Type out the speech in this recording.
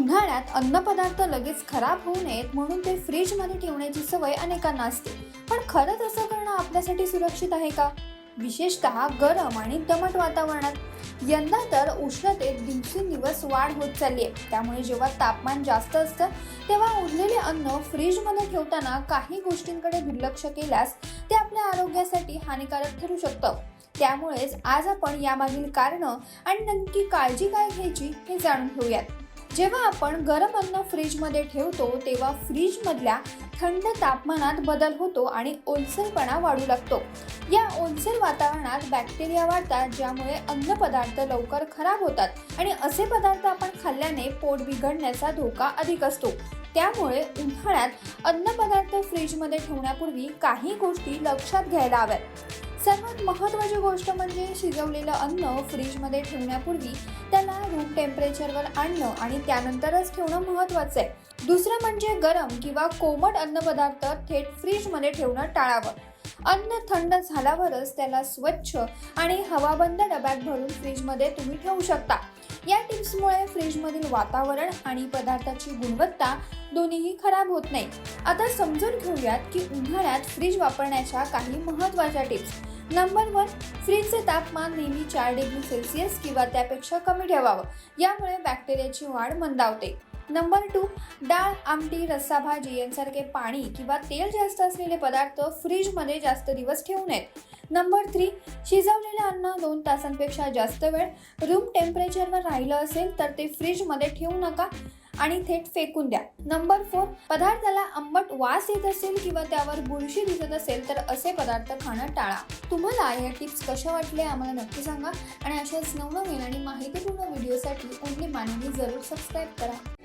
उन्हाळ्यात अन्नपदार्थ लगेच खराब होऊ नयेत म्हणून ते फ्रीजमध्ये ठेवण्याची सवय अनेकांना असते. पण खरंच असं करणं आपल्यासाठी सुरक्षित आहे का? विशेषतः गरम आणि दमट वातावरणात. यंदा तर उष्णतेत दिवसेंदिवस वाढ होत चालली आहे त्यामुळे जेव्हा तापमान जास्त असतं तेव्हा उरलेले अन्न फ्रीजमध्ये ठेवताना काही गोष्टींकडे दुर्लक्ष केल्यास ते आपल्या आरोग्यासाठी हानिकारक ठरू शकतं. त्यामुळेच आज आपण यामागील कारणं आणि नक्की काळजी काय घ्यायची हे जाणून घेऊयात. जेव्हा आपण गरम अन्न फ्रीजमध्ये ठेवतो तेव्हा फ्रीजमधल्या थंड तापमानात बदल होतो आणि ओलसरपणा वाढू लागतो. या ओलसर वातावरणात बॅक्टेरिया वाढतात ज्यामुळे अन्नपदार्थ लवकर खराब होतात आणि असे पदार्थ आपण खाल्ल्याने पोट बिघडण्याचा धोका अधिक असतो. त्यामुळे उन्हाळ्यात अन्नपदार्थ फ्रीजमध्ये ठेवण्यापूर्वी काही गोष्टी लक्षात घ्यायला हव्यात. सर्वात महत्त्वाची गोष्ट म्हणजे शिजवलेलं अन्न फ्रीजमध्ये ठेवण्यापूर्वी त्याला रूम टेम्परेचरवर आणणं आणि त्यानंतरच ठेवणं महत्त्वाचं आहे. दुसरं म्हणजे गरम किंवा कोमट अन्नपदार्थ थेट फ्रीजमध्ये ठेवणं टाळावं. अन्न थंड झाल्यावरच त्याला स्वच्छ आणि हवाबंद डब्यात भरून फ्रीजमध्ये तुम्ही ठेवू शकता. या टिप्समुळे फ्रीजमधील वातावरण आणि पदार्थाची गुणवत्ता दोन्हीही खराब होत नाही. आता समजून घेऊयात की उन्हाळ्यात फ्रीज वापरण्याच्या काही महत्त्वाच्या टिप्स. नंबर वन फ्रीजचे तापमान नेहमी चार डिग्री सेल्सिअस किंवा त्यापेक्षा कमी ठेवावं. यामुळे बॅक्टेरियाची वाढ मंदावते. नंबर टू डाळ आमटी रस्सा भाजी यांसारखे पाणी किंवा तेल जास्त असलेले पदार्थ फ्रीजमध्ये जास्त दिवस ठेवू नयेत. नंबर थ्री शिजवलेलं अन्न दोन तासांपेक्षा जास्त वेळ रूम टेम्परेचरवर राहिलं असेल तर ते फ्रीजमध्ये ठेवू नका. आणि थेट फेकून द्या. नंबर फोर पदार्थाला आंबट वास येत असेल किंवा त्यावर बुरशी दिसत असेल तर असे पदार्थ खाणं टाळा. तुम्हाला या टिप्स कशा वाटल्या आम्हाला नक्की सांगा. आणि अशाच नवनवीन आणि माहितीपूर्ण व्हिडिओसाठी ओनली मानवी जरूर सबस्क्राईब करा.